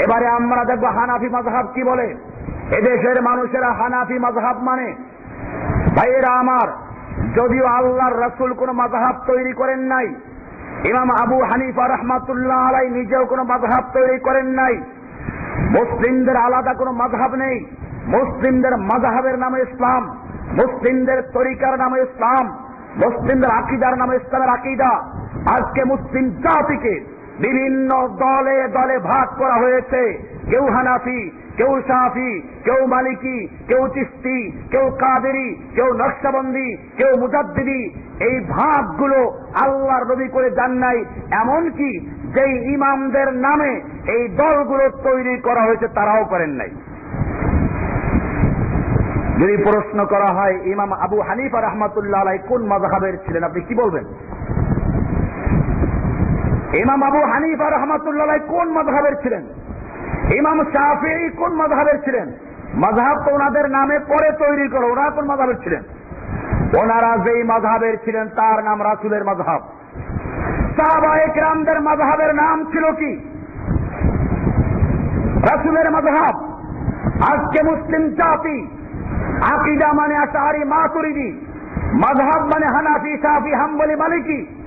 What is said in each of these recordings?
এবারে আমরা দেখব হানাফি মাজহাব কি বলে। এদেশের মানুষেরা হানাফি মাজহাব মানে ভাইয়েরা আমার, যদিও আল্লাহর রসুল কোন মাজহাব তৈরি করেন নাই, ইমাম আবু হানিফা রহমাতুল্লাহ আলাই নিজেও কোন মাজহাব তৈরি করেন নাই, মুসলিমদের আলাদা কোনো মাযহাব নেই, মুসলিমদের মাযহাবের নামে ইসলাম, মুসলিমদের তরিকার নামে ইসলাম, মুসলিমদের আকিদার নামে ইসলামের আকিদা। আজকে মুসলিম জাতিকে বিভিন্ন দলে দলে ভাগ করা হয়েছে। কেউ হানাফি, কেউ সাফি, কেউ মালিকি, কেউ চিস্তি, কেউ কাদেরি, কেউ নকশাবন্দি, কেউ মুজাদ্দিদি। এই ভাগগুলো আল্লাহর নবী করে যান নাই। এমনকি যেই ইমামদের নামে এই দলগুলো তৈরি করা হয়েছে, তারাও করেন নাই। যদি প্রশ্ন করা হয়, ইমাম আবু হানিফা রহমাতুল্লাহ আলাই কোন মজাহাবের ছিলেন, আপনি কি বলবেন? ইমাম আবু হানিফা রহমাতুল্লাহ কোন মজাহাবের ছিলেন? ইমাম শাহি কোন মজাহাবের ছিলেন? মজাহাব তো ওনাদের নামে পরে তৈরি করো, ওনারা কোন মজাহের ছিলেন? ওনারা যেই মজাহের ছিলেন, তার নাম রাসুলের মজাহাব সাহাবাহিক রামদের মজাহের নাম ছিল কি? রাসুলের মজাহাব আজকে মুসলিম জাতি, আকিদা মানে আশাহারি মাতুরিদি মজহাব মানে হানাফি সাহাফি হাম্বলি, মালিকি।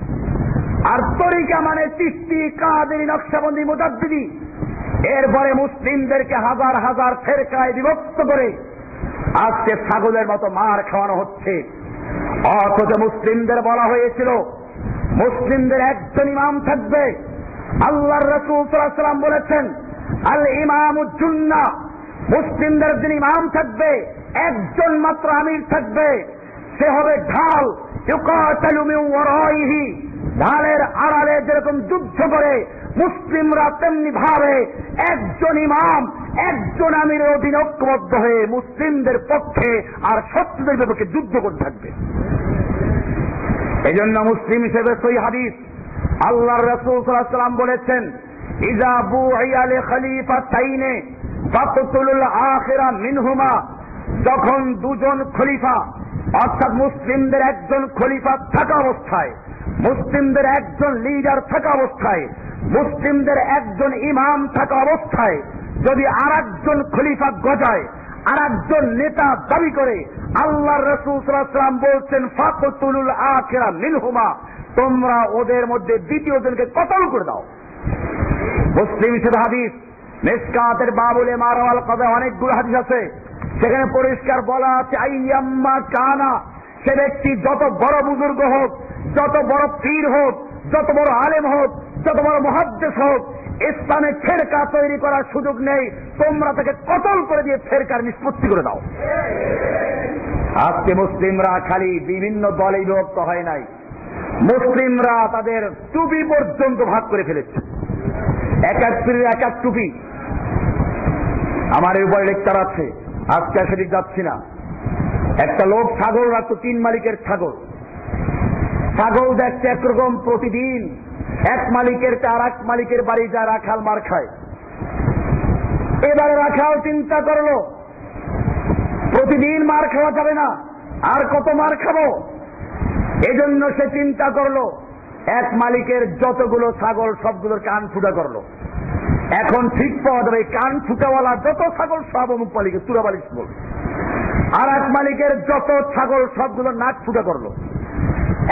আর তরিকা মানে চিস্তি কাদেরি, নকশাবন্দি, মুজাদ্দিদি। এরপরে মুসলিমদেরকে হাজার হাজার ফেরকায় বিভক্ত করে আজকে ছাগলের মতো মার খাওয়ানো হচ্ছে। অথচ মুসলিমদের বলা হয়েছিল, মুসলিমদের একজন ইমাম থাকবে। আল্লাহর রসুল সাল্লাম বলেছেন, আল ইমাম উজ্জুন্না মুসলিমদের যিনি ইমাম থাকবে, একজন মাত্র আমির থাকবে। সে হবে ঢাল ঢালের আড়ালে যেরকম যুদ্ধ করে, মুসলিমরা তেমনি ভাবে একজন ইমাম, একজন আমিরের অধীনে ঐক্যবদ্ধ হয়ে মুসলিমদের পক্ষে আর শত্রুদের বিপক্ষে যুদ্ধ করে থাকবে। এই জন্য মুসলিম হিসেবে সই হাদিস আল্লাহ রসুল সাল্লাম বলেছেন ইজা বু আইয়ালে খলিফা তাইনে ফাকতুল আখিরা মিনহুমা। যখন দুজন খলিফা, অর্থাৎ মুসলিমদের একজন খলিফা থাকা অবস্থায় মুসলিমদের একজন লিডার থাকা অবস্থায়, মুসলিমদের একজন ইমাম থাকা অবস্থায়, যদি আর একজন খলিফা গজায় আর একজন নেতা দাবি করে আল্লাহ রসুল সাল্লাম বলছেন, ফাকতুলুল আখেরা মিনহুমা তোমরা ওদের মধ্যে দ্বিতীয় জনকে কতল করে দাও। মুসলিম হিসেবে হাদিস, মেসকাতের বাবুলে মারওয়াল কবে অনেকগুলো হাদিস আছে, সেখানে পরিষ্কার বলা আছে, আইয়াম্মা কানা সে ব্যক্তি যত বড় বুজুর্গ হোক, যত বড় পীর হোক, যত বড় আলেম হোক, যত বড় মহাদ্দেশ হোক, ইসলামে ফেরকা তৈরি করার সুযোগ নেই। তোমরা তাকে কতল করে দিয়ে ফেরকার নিষ্পত্তি করে দাও। আজকে মুসলিমরা খালি বিভিন্ন দলে বিভক্ত হয় নাই। মুসলিমরা তাদের টুপি পর্যন্ত ভাগ করে ফেলেছে। এক এক পীরের এক এক টুপি। আমার এর উপরে লেকচার আছে। আজকে সেদিক যাচ্ছি না। একটা লোক ছাগল রাখতো, তিন মালিকের ছাগল। ছাগল দেখছে একরকম প্রতিদিন এক মালিকের আর এক মালিকের বাড়ি যায় রাখাল মার খায়। এবারে রাখাল চিন্তা করল, প্রতিদিন মার খাওয়া যাবে না, আর কত মার খাব? এজন্য সে চিন্তা করল, এক মালিকের যতগুলো ছাগল সবগুলোর কান ফুটা করল। এখন ঠিক পাওয়া যাবে কান ফুটাওয়ালা যত ছাগল সব অমুক মালিকের তুরাবালিশ বল। আর এক মালিকের যত ছাগল, সবগুলো নাক ফুটা করল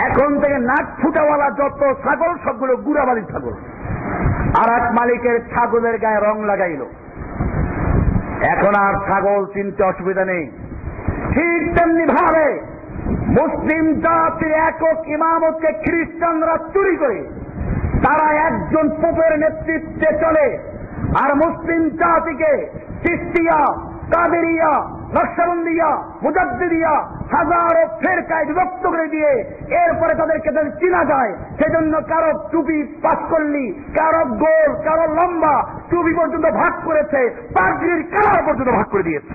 এখন থেকে নাক ফুটাওয়ালা যত ছাগল, সবগুলো গুড়াবালি ছাগল। আর এক মালিকের ছাগলের গায়ে রং লাগাইল। এখন আর ছাগল চিনতে অসুবিধা নেই। ঠিক তেমনি ভাবে মুসলিম জাতির একক ইমামতকে খ্রিস্টানরা চুরি করে, তারা একজন পোপের নেতৃত্বে চলে, আর মুসলিম জাতিকে চিস্তিয়া কাদেরিয়া নকশবন্দিয়া, মুজাদ্দিদিয়া, হাজারো ফেরকায় বিভক্ত করে দিয়ে এরপরে তাদেরকে যদি চিনা যায়, সেজন্য কারও টুপি পাস করলি কারও গোল, কারও লম্বা, টুপি পর্যন্ত ভাগ করেছে, পাগড়ির কালার পর্যন্ত ভাগ করে দিয়েছে।